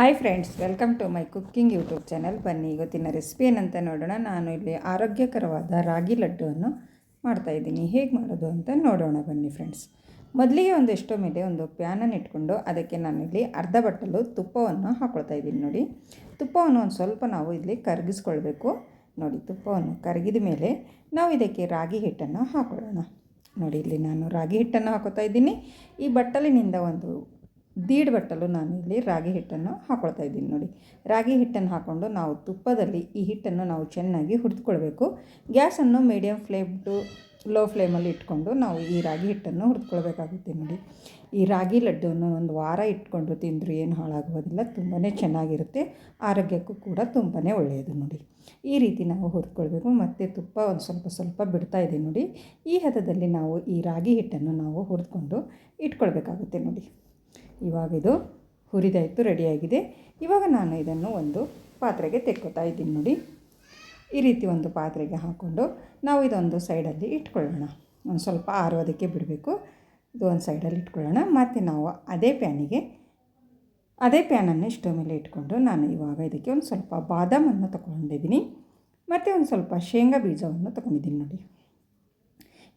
Hi friends welcome to my cooking YouTube channel ಬನ್ನಿ, ಇವತ್ತಿನ recipe ಏನಂತ ನೋಡೋಣ. ನಾನು ಇಲ್ಲಿ ಆರೋಗ್ಯಕರವಾದ ರಾಗಿ ಲಡ್ಡುವನ್ನು ಮಾಡ್ತಾಯಿದ್ದೀನಿ ಹೇಗೆ ಮಾಡೋದು ಅಂತ ನೋಡೋಣ ಬನ್ನಿ ಫ್ರೆಂಡ್ಸ್ ಮೊದಲಿಗೆ ಒಂದು ಎಷ್ಟೋ ಮೇಲೆ ಒಂದು ಪ್ಯಾನನ್ನು ಇಟ್ಕೊಂಡು ಅದಕ್ಕೆ ನಾನು ಇಲ್ಲಿ ಅರ್ಧ ಬಟ್ಟಲು ತುಪ್ಪವನ್ನು ಹಾಕ್ಕೊಳ್ತಾ ಇದ್ದೀನಿ ನೋಡಿ. ತುಪ್ಪವನ್ನು ಒಂದು ಸ್ವಲ್ಪ ನಾವು ಇಲ್ಲಿ ಕರಗಿಸ್ಕೊಳ್ಬೇಕು. ನೋಡಿ, ತುಪ್ಪವನ್ನು ಕರಗಿದ ಮೇಲೆ ನಾವು ಇದಕ್ಕೆ ರಾಗಿ ಹಿಟ್ಟನ್ನು ಹಾಕೊಳ್ಳೋಣ. ನೋಡಿ, ಇಲ್ಲಿ ನಾನು ರಾಗಿ ಹಿಟ್ಟನ್ನು ಹಾಕೋತಾ ಇದ್ದೀನಿ. ಈ ಬಟ್ಟಲಿನಿಂದ ಒಂದು ದೀಡ್ ಬಟ್ಟಲು ನಾನು ಇಲ್ಲಿ ರಾಗಿ ಹಿಟ್ಟನ್ನು ಹಾಕ್ಕೊಳ್ತಾ ಇದ್ದೀನಿ ನೋಡಿ. ರಾಗಿ ಹಿಟ್ಟನ್ನು ಹಾಕ್ಕೊಂಡು ನಾವು ತುಪ್ಪದಲ್ಲಿ ಈ ಹಿಟ್ಟನ್ನು ನಾವು ಚೆನ್ನಾಗಿ ಹುರಿದುಕೊಳ್ಬೇಕು. ಗ್ಯಾಸನ್ನು ಮೀಡಿಯಮ್ ಫ್ಲೇಮ್ ಟು ಲೋ ಫ್ಲೇಮಲ್ಲಿ ಇಟ್ಕೊಂಡು ನಾವು ಈ ರಾಗಿ ಹಿಟ್ಟನ್ನು ಹುರಿದುಕೊಳ್ಬೇಕಾಗುತ್ತೆ ನೋಡಿ. ಈ ರಾಗಿ ಲಡ್ಡುವನ್ನು ಒಂದು ವಾರ ಇಟ್ಕೊಂಡು ತಿಂದರೂ ಏನು ಹಾಳಾಗೋದಿಲ್ಲ ತುಂಬಾ ಚೆನ್ನಾಗಿರುತ್ತೆ, ಆರೋಗ್ಯಕ್ಕೂ ಕೂಡ ತುಂಬಾ ಒಳ್ಳೆಯದು ನೋಡಿ. ಈ ರೀತಿ ನಾವು ಹುರಿದುಕೊಳ್ಬೇಕು. ಮತ್ತು ತುಪ್ಪ ಒಂದು ಸ್ವಲ್ಪ ಸ್ವಲ್ಪ ಬಿಡ್ತಾ ಇದೆ ನೋಡಿ. ಈ ಹದದಲ್ಲಿ ನಾವು ಈ ರಾಗಿ ಹಿಟ್ಟನ್ನು ನಾವು ಹುರಿದುಕೊಂಡು ಇಟ್ಕೊಳ್ಬೇಕಾಗುತ್ತೆ ನೋಡಿ. ಇವಾಗ ಇದು ಹುರಿದಾಯಿತು ರೆಡಿಯಾಗಿದೆ ಇವಾಗ ನಾನು ಇದನ್ನು ಒಂದು ಪಾತ್ರೆಗೆ ತೆಕ್ಕೋತಾ ಇದ್ದೀನಿ ನೋಡಿ. ಈ ರೀತಿ ಒಂದು ಪಾತ್ರೆಗೆ ಹಾಕ್ಕೊಂಡು ನಾವು ಇದೊಂದು ಸೈಡಲ್ಲಿ ಇಟ್ಕೊಳ್ಳೋಣ. ಒಂದು ಸ್ವಲ್ಪ ಆರೋದಕ್ಕೆ ಬಿಡಬೇಕು. ಇದು ಒಂದು ಸೈಡಲ್ಲಿ ಇಟ್ಕೊಳ್ಳೋಣ. ಮತ್ತು ನಾವು ಅದೇ ಪ್ಯಾನಿಗೆ, ಅದೇ ಪ್ಯಾನನ್ನು ಇಷ್ಟೋ ಮೇಲೆ ಇಟ್ಕೊಂಡು ನಾನು ಇವಾಗ ಇದಕ್ಕೆ ಒಂದು ಸ್ವಲ್ಪ ಬಾದಾಮನ್ನು ತಗೊಂಡಿದ್ದೀನಿ ಮತ್ತು ಒಂದು ಸ್ವಲ್ಪ ಶೇಂಗಾ ಬೀಜವನ್ನು ತೊಗೊಂಡಿದ್ದೀನಿ ನೋಡಿ.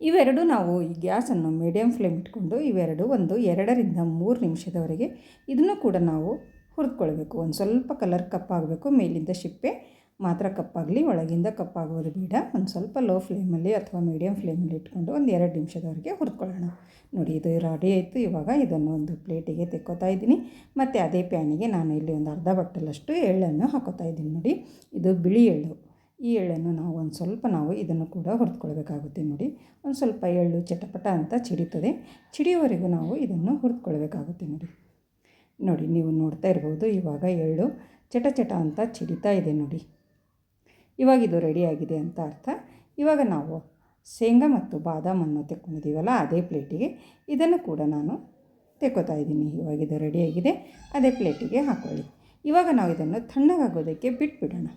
ಇವೆರಡು ನಾವು ಈ ಗ್ಯಾಸನ್ನು ಮೀಡಿಯಮ್ ಫ್ಲೇಮ್ ಇಟ್ಕೊಂಡು ಇವೆರಡು ಒಂದು ಎರಡರಿಂದ ಮೂರು ನಿಮಿಷದವರೆಗೆ ಇದನ್ನು ಕೂಡ ನಾವು ಹುರಿದುಕೊಳ್ಬೇಕು. ಒಂದು ಸ್ವಲ್ಪ ಕಲರ್ ಕಪ್ಪಾಗಬೇಕು ಮೇಲಿಂದ ಶಿಪ್ಪೆ, ಮಾತ್ರ ಕಪ್ಪಾಗಲಿ ಒಳಗಿಂದ ಕಪ್ಪಾಗೋದು ಬೇಡ. ಒಂದು ಸ್ವಲ್ಪ ಲೋ ಫ್ಲೇಮಲ್ಲಿ ಅಥವಾ ಮೀಡಿಯಮ್ ಫ್ಲೇಮಲ್ಲಿ ಇಟ್ಕೊಂಡು ಒಂದು ಎರಡು ನಿಮಿಷದವರೆಗೆ ಹುರಿದುಕೊಳ್ಳೋಣ. ನೋಡಿ, ಇದು ರೆಡಿ ಆಯಿತು. ಇವಾಗ ಇದನ್ನು ಒಂದು ಪ್ಲೇಟಿಗೆ ತೆಕ್ಕೋತಾ ಇದ್ದೀನಿ. ಮತ್ತು ಅದೇ ಪ್ಯಾನಿಗೆ ನಾನು ಇಲ್ಲಿ ಒಂದು ಅರ್ಧ ಬಟ್ಟಲಷ್ಟು ಎಳ್ಳನ್ನು ಹಾಕೋತಾ ಇದ್ದೀನಿ. ನೋಡಿ, ಇದು ಬಿಳಿ ಎಳ್ಳು. ಈ ಎಳ್ಳನ್ನು ನಾವು ಒಂದು ಸ್ವಲ್ಪ ನಾವು ಇದನ್ನು ಕೂಡ ಹುರಿದುಕೊಳ್ಬೇಕಾಗುತ್ತೆ ನೋಡಿ. ಒಂದು ಸ್ವಲ್ಪ ಎಳ್ಳು ಚಟಪಟ ಅಂತ ಚಿಡಿತದೆ. ಚಿಡಿಯುವವರೆಗೂ ನಾವು ಇದನ್ನು ಹುರಿದುಕೊಳ್ಬೇಕಾಗುತ್ತೆ ನೋಡಿ. ನೋಡಿ, ನೀವು ನೋಡ್ತಾ ಇರ್ಬೋದು, ಇವಾಗ ಎಳ್ಳು ಚಟ ಚಟ ಅಂತ ಚಿಡಿತಾ ಇದೆ ನೋಡಿ. ಇವಾಗ ಇದು ರೆಡಿಯಾಗಿದೆ ಅಂತ ಅರ್ಥ. ಇವಾಗ ನಾವು ಶೇಂಗಾ ಮತ್ತು ಬಾದಾಮನ್ನು ತೆಕ್ಕೊಂಡಿದ್ದೀವಲ್ಲ ಅದೇ ಪ್ಲೇಟಿಗೆ ಇದನ್ನು ಕೂಡ ನಾನು ತೆಕ್ಕೋತಾ ಇದ್ದೀನಿ. ಇವಾಗ ಇದು ರೆಡಿಯಾಗಿದೆ ಅದೇ ಪ್ಲೇಟಿಗೆ ಹಾಕ್ಕೊಳ್ಳಿ ಇವಾಗ ನಾವು ಇದನ್ನು ತಣ್ಣಗಾಗೋದಕ್ಕೆ ಬಿಟ್ಬಿಡೋಣ.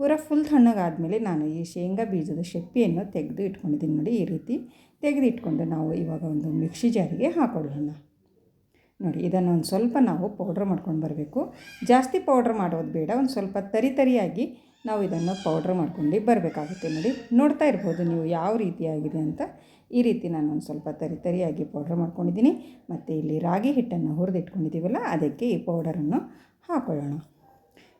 ಪೂರ ಫುಲ್ ತಣ್ಣಗಾದಮೇಲೆ ನಾನು ಈ ಶೇಂಗಾ ಬೀಜದ ಶೆಪ್ಪಿಯನ್ನು ತೆಗೆದು ಇಟ್ಕೊಂಡಿದ್ದೀನಿ ನೋಡಿ ಈ ರೀತಿ. ತೆಗೆದು ಇಟ್ಕೊಂಡು ನಾವು ಇವಾಗ ಒಂದು ಮಿಕ್ಸಿ ಜಾರಿಗೆ ಹಾಕೊಳ್ಳೋಣ. ನೋಡಿ, ಇದನ್ನು ಒಂದು ಸ್ವಲ್ಪ ನಾವು ಪೌಡ್ರ್ ಮಾಡ್ಕೊಂಡು ಬರಬೇಕು. ಜಾಸ್ತಿ ಪೌಡ್ರ್ ಮಾಡೋದು ಬೇಡ, ಒಂದು ಸ್ವಲ್ಪ ತರಿ ತರಿಯಾಗಿ ನಾವು ಇದನ್ನು ಪೌಡ್ರ್ ಮಾಡ್ಕೊಂಡು ಬರಬೇಕಾಗುತ್ತೆ ನೋಡಿ. ನೋಡ್ತಾ ಇರ್ಬೋದು ನೀವು ಯಾವ ರೀತಿಯಾಗಿದೆ ಅಂತ. ಈ ರೀತಿ ನಾನು ಒಂದು ಸ್ವಲ್ಪ ತರಿ ತರಿಯಾಗಿ ಪೌಡ್ರ್ ಮಾಡ್ಕೊಂಡಿದ್ದೀನಿ. ಮತ್ತು ಇಲ್ಲಿ ರಾಗಿ ಹಿಟ್ಟನ್ನು ಹುರಿದಿಟ್ಕೊಂಡಿದ್ದೀವಲ್ಲ, ಅದಕ್ಕೆ ಈ ಪೌಡರನ್ನು ಹಾಕೊಳ್ಳೋಣ.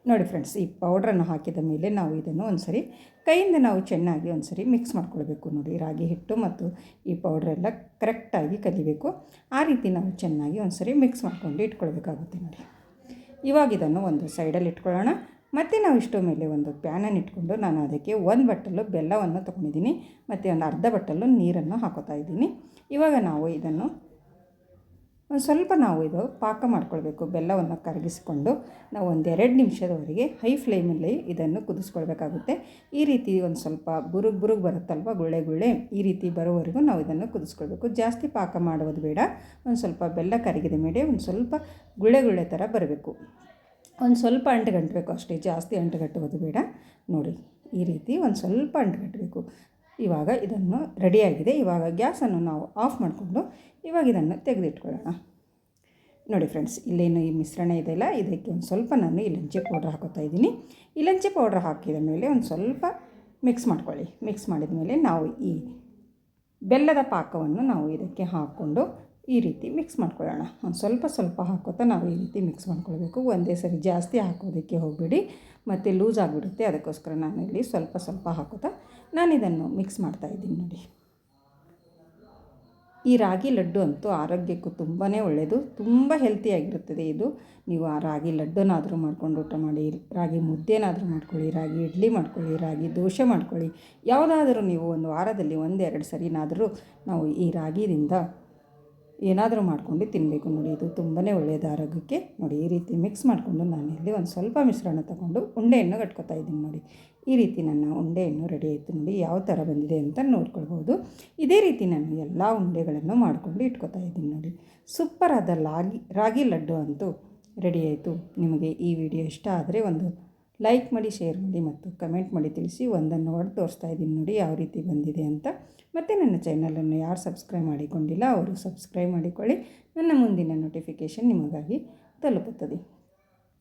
ನೋಡಿ ಫ್ರೆಂಡ್ಸ್ ಈ ಪೌಡ್ರನ್ನು ಹಾಕಿದ ಮೇಲೆ ನಾವು ಇದನ್ನು ಒಂದ್ಸರಿ ಕೈಯಿಂದ ನಾವು ಚೆನ್ನಾಗಿ ಒಂದ್ಸರಿ ಮಿಕ್ಸ್ ಮಾಡ್ಕೊಳ್ಬೇಕು ನೋಡಿ, ರಾಗಿ ಹಿಟ್ಟು ಮತ್ತು ಈ ಪೌಡ್ರೆಲ್ಲ ಕರೆಕ್ಟಾಗಿ ಕಲಿಬೇಕು. ಆ ರೀತಿ ನಾವು ಚೆನ್ನಾಗಿ ಒಂದ್ಸರಿ ಮಿಕ್ಸ್ ಮಾಡ್ಕೊಂಡು ಇಟ್ಕೊಳ್ಬೇಕಾಗುತ್ತೆ ನೋಡಿ. ಇವಾಗ ಇದನ್ನು ಒಂದು ಸೈಡಲ್ಲಿ ಇಟ್ಕೊಳ್ಳೋಣ. ಮತ್ತು ನಾವು ಇಷ್ಟು ಮೇಲೆ ಒಂದು ಪ್ಯಾನನ್ನು ಇಟ್ಕೊಂಡು ನಾನು ಅದಕ್ಕೆ ಒಂದು ಬಟ್ಟಲು ಬೆಲ್ಲವನ್ನು ತೊಗೊಂಡಿದ್ದೀನಿ. ಮತ್ತು ಒಂದು ಅರ್ಧ ಬಟ್ಟಲು ನೀರನ್ನು ಹಾಕೋತಾ ಇದ್ದೀನಿ. ಇವಾಗ ನಾವು ಇದನ್ನು ಒಂದು ಸ್ವಲ್ಪ ನಾವು ಇದು ಪಾಕ ಮಾಡ್ಕೊಳ್ಬೇಕು, ಬೆಲ್ಲವನ್ನು ಕರಗಿಸಿಕೊಂಡು ನಾವು ಒಂದೆರಡು ನಿಮಿಷದವರೆಗೆ ಹೈ ಫ್ಲೇಮಲ್ಲಿ ಇದನ್ನು ಕುದಿಸ್ಕೊಳ್ಬೇಕಾಗುತ್ತೆ. ಈ ರೀತಿ ಒಂದು ಸ್ವಲ್ಪ ಬುರುಗ್ ಬುರುಗ್ ಬರುತ್ತಲ್ವ, ಗುಳ್ಳೆ ಗುಳ್ಳೆ, ಈ ರೀತಿ ಬರೋವರೆಗೂ ನಾವು ಇದನ್ನು ಕುದಿಸ್ಕೊಳ್ಬೇಕು. ಜಾಸ್ತಿ ಪಾಕ ಮಾಡುವುದು ಬೇಡ, ಒಂದು ಸ್ವಲ್ಪ ಬೆಲ್ಲ ಕರಗಿದ ಮೇಲೆ ಒಂದು ಸ್ವಲ್ಪ ಗುಳ್ಳೆ ಗುಳ್ಳೆ ಥರ ಬರಬೇಕು. ಒಂದು ಸ್ವಲ್ಪ ಅಂಟುಗಟ್ಟಬೇಕು ಅಷ್ಟೇ, ಜಾಸ್ತಿ ಅಂಟುಗಟ್ಟುವುದು ಬೇಡ. ನೋಡಿ, ಈ ರೀತಿ ಒಂದು ಸ್ವಲ್ಪ ಅಂಟುಗಟ್ಟಬೇಕು. ಇವಾಗ ಇದನ್ನು ರೆಡಿಯಾಗಿದೆ. ಇವಾಗ ಗ್ಯಾಸನ್ನು ನಾವು ಆಫ್ ಮಾಡಿಕೊಂಡು ಇವಾಗ ಇದನ್ನು ತೆಗೆದಿಟ್ಕೊಳ್ಳೋಣ. ನೋಡಿ ಫ್ರೆಂಡ್ಸ್, ಇಲ್ಲೇನು ಈ ಮಿಶ್ರಣ ಇದೆಯಲ್ಲ ಇದಕ್ಕೆ ಒಂದು ಸ್ವಲ್ಪ ನಾನು ಇಲಂಚಿ ಪೌಡ್ರ್ ಹಾಕೋತಾ ಇದ್ದೀನಿ. ಇಲಂಚಿ ಪೌಡ್ರ್ ಹಾಕಿದ ಮೇಲೆ ಒಂದು ಸ್ವಲ್ಪ ಮಿಕ್ಸ್ ಮಾಡ್ಕೊಳ್ಳಿ. ಮಿಕ್ಸ್ ಮಾಡಿದ ಮೇಲೆ ನಾವು ಈ ಬೆಲ್ಲದ ಪಾಕವನ್ನು ನಾವು ಇದಕ್ಕೆ ಹಾಕ್ಕೊಂಡು ಈ ರೀತಿ ಮಿಕ್ಸ್ ಮಾಡ್ಕೊಳ್ಳೋಣ. ಒಂದು ಸ್ವಲ್ಪ ಸ್ವಲ್ಪ ಹಾಕೋತಾ ನಾವು ಈ ರೀತಿ ಮಿಕ್ಸ್ ಮಾಡ್ಕೊಳ್ಬೇಕು. ಒಂದೇ ಸರಿ ಜಾಸ್ತಿ ಹಾಕೋದಕ್ಕೆ ಹೋಗಬೇಡಿ. ಮತ್ತು ಲೂಸ್ ಆಗಿಬಿಡುತ್ತೆ. ಅದಕ್ಕೋಸ್ಕರ ನಾನು ಇಲ್ಲಿ ಸ್ವಲ್ಪ ಸ್ವಲ್ಪ ಹಾಕೋತಾ ನಾನು ಇದನ್ನು ಮಿಕ್ಸ್ ಮಾಡ್ತಾಯಿದ್ದೀನಿ ನೋಡಿ. ಈ ರಾಗಿ ಲಡ್ಡು ಅಂತೂ ಆರೋಗ್ಯಕ್ಕೂ ತುಂಬಾ ಒಳ್ಳೆಯದು ತುಂಬ ಹೆಲ್ತಿಯಾಗಿರುತ್ತದೆ ಇದು. ನೀವು ಆ ರಾಗಿ ಲಡ್ಡುನಾದರೂ ಮಾಡ್ಕೊಂಡು ಊಟ ಮಾಡಿ, ರಾಗಿ ಮುದ್ದೆನಾದರೂ ಮಾಡ್ಕೊಳ್ಳಿ, ರಾಗಿ ಇಡ್ಲಿ ಮಾಡ್ಕೊಳ್ಳಿ, ರಾಗಿ ದೋಸೆ ಮಾಡ್ಕೊಳ್ಳಿ. ಯಾವುದಾದರೂ ನೀವು ಒಂದು ವಾರದಲ್ಲಿ ಒಂದೆರಡು ಸರಿನಾದರೂ ನಾವು ಈ ರಾಗಿದಿಂದ ಏನಾದರೂ ಮಾಡ್ಕೊಂಡು ತಿನ್ನಬೇಕು ನೋಡಿ, ಇದು ತುಂಬಾ ಒಳ್ಳೆಯದು ಆರೋಗ್ಯಕ್ಕೆ ನೋಡಿ, ಈ ರೀತಿ ಮಿಕ್ಸ್ ಮಾಡಿಕೊಂಡು ನಾನು ಇಲ್ಲಿ ಒಂದು ಸ್ವಲ್ಪ ಮಿಶ್ರಣ ತಗೊಂಡು ಉಂಡೆಯನ್ನು ಕಟ್ಕೊತಾ ಇದ್ದೀನಿ ನೋಡಿ. ಈ ರೀತಿ ನನ್ನ ಉಂಡೆಯನ್ನು ರೆಡಿ ಆಯಿತು ನೋಡಿ, ಯಾವ ಥರ ಬಂದಿದೆ ಅಂತ ನೋಡ್ಕೊಳ್ಬೋದು. ಇದೇ ರೀತಿ ನಾನು ಎಲ್ಲ ಉಂಡೆಗಳನ್ನು ಮಾಡಿಕೊಂಡು ಇಟ್ಕೊತಾ ಇದ್ದೀನಿ ನೋಡಿ. ಸೂಪರಾದ ಲಾಗಿ ರಾಗಿ ಲಡ್ಡು ಅಂತೂ ರೆಡಿ ಆಯಿತು. ನಿಮಗೆ ಈ ವಿಡಿಯೋ ಇಷ್ಟ ಆದರೆ ಒಂದು ಲೈಕ್ ಮಾಡಿ ಶೇರ್ ಮಾಡಿ ಮತ್ತು ಕಮೆಂಟ್ ಮಾಡಿ ತಿಳಿಸಿ ಒಂದನ್ನು ಹೊಡೆದು ತೋರಿಸ್ತಾ ಇದ್ದೀನಿ ನೋಡಿ ಯಾವ ರೀತಿ ಬಂದಿದೆ ಅಂತ. ಮತ್ತು ನನ್ನ ಚಾನಲನ್ನು ಯಾರು ಸಬ್ಸ್ಕ್ರೈಬ್ ಮಾಡಿಕೊಂಡಿಲ್ಲ ಅವರು ಸಬ್ಸ್ಕ್ರೈಬ್ ಮಾಡಿಕೊಳ್ಳಿ. ನನ್ನ ಮುಂದಿನ ನೋಟಿಫಿಕೇಷನ್ ನಿಮಗಾಗಿ ತಲುಪುತ್ತದೆ.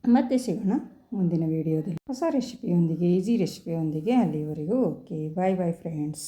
ಮತ್ತೆ ಸಿಗೋಣ ಮುಂದಿನ ವಿಡಿಯೋದಲ್ಲಿ ಹೊಸ ರೆಸಿಪಿಯೊಂದಿಗೆ ಈಸಿ ರೆಸಿಪಿಯೊಂದಿಗೆ ಅಲ್ಲಿವರೆಗೂ ಓಕೆ ಬಾಯ್ ಬಾಯ್ ಫ್ರೆಂಡ್ಸ್